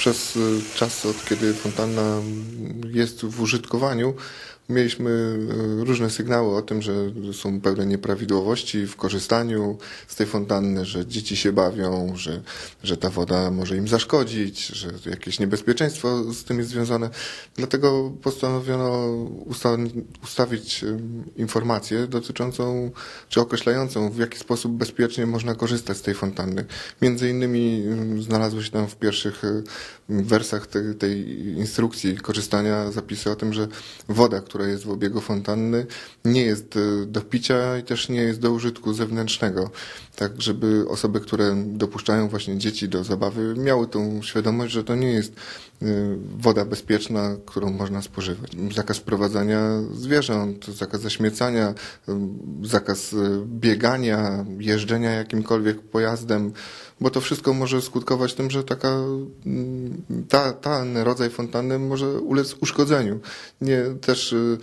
przez y, czas, od kiedy fontanna jest w użytkowaniu, mieliśmy y, różne sygnały o tym, że są pewne nieprawidłowości w korzystaniu z tej fontanny, że dzieci się bawią, że, że ta woda może im zaszkodzić, że jakieś niebezpieczeństwo z tym jest związane. Dlatego postanowiono usta ustawić informację dotyczącą, czy określającą, w jaki sposób bezpiecznie można korzystać z tej fontanny. Między innymi znalazły się tam w pierwszych wersach tej, tej instrukcji korzystania zapisy o tym, że woda, która która jest w obiegu fontanny, nie jest e, do picia i też nie jest do użytku zewnętrznego. Tak, żeby osoby, które dopuszczają właśnie dzieci do zabawy, miały tą świadomość, że to nie jest woda bezpieczna, którą można spożywać. Zakaz wprowadzania zwierząt, zakaz zaśmiecania, e, zakaz biegania, jeżdżenia jakimkolwiek pojazdem, bo to wszystko może skutkować tym, że taka, mm, ta, ten rodzaj fontanny może ulec uszkodzeniu. Nie, też y,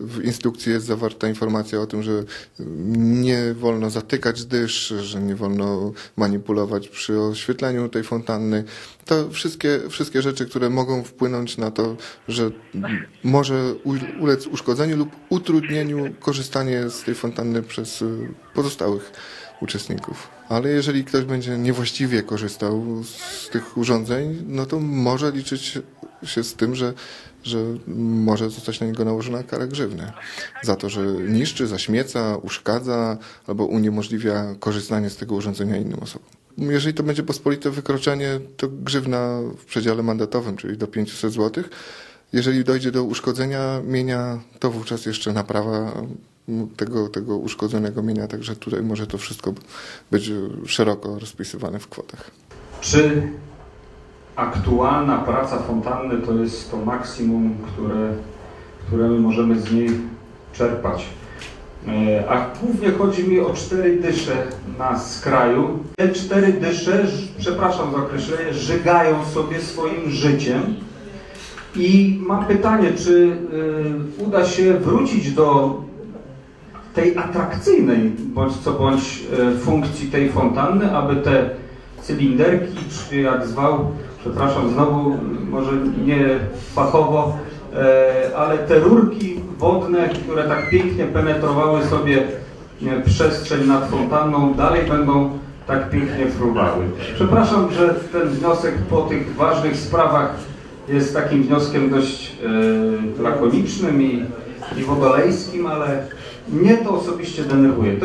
w instrukcji jest zawarta informacja o tym, że nie wolno zatykać dysz, że nie wolno manipulować przy oświetleniu tej fontanny. To wszystkie, wszystkie rzeczy, które mogą wpłynąć na to, że może ulec uszkodzeniu lub utrudnieniu korzystanie z tej fontanny przez y, pozostałych uczestników. Ale jeżeli ktoś będzie niewłaściwie korzystał z tych urządzeń, no to może liczyć się z tym, że, że może zostać na niego nałożona kara grzywny. Za to, że niszczy, zaśmieca, uszkadza albo uniemożliwia korzystanie z tego urządzenia innym osobom. Jeżeli to będzie pospolite wykroczenie, to grzywna w przedziale mandatowym, czyli do 500 zł. Jeżeli dojdzie do uszkodzenia mienia, to wówczas jeszcze naprawa tego, tego uszkodzonego mienia, także tutaj może to wszystko być szeroko rozpisywane w kwotach. Czy aktualna praca fontanny to jest to maksimum, które, które my możemy z niej czerpać? E, a głównie chodzi mi o cztery dysze na skraju. Te cztery dysze, przepraszam za określenie, żygają sobie swoim życiem. I mam pytanie, czy y, uda się wrócić do tej atrakcyjnej bądź co bądź e, funkcji tej fontanny, aby te cylinderki, czy jak zwał, przepraszam, znowu może nie fachowo, e, ale te rurki wodne, które tak pięknie penetrowały sobie e, przestrzeń nad fontanną, dalej będą tak pięknie fruwały. Przepraszam, że ten wniosek po tych ważnych sprawach jest takim wnioskiem dość lakonicznym i, i wodolejskim, ale mnie to osobiście denerwuje.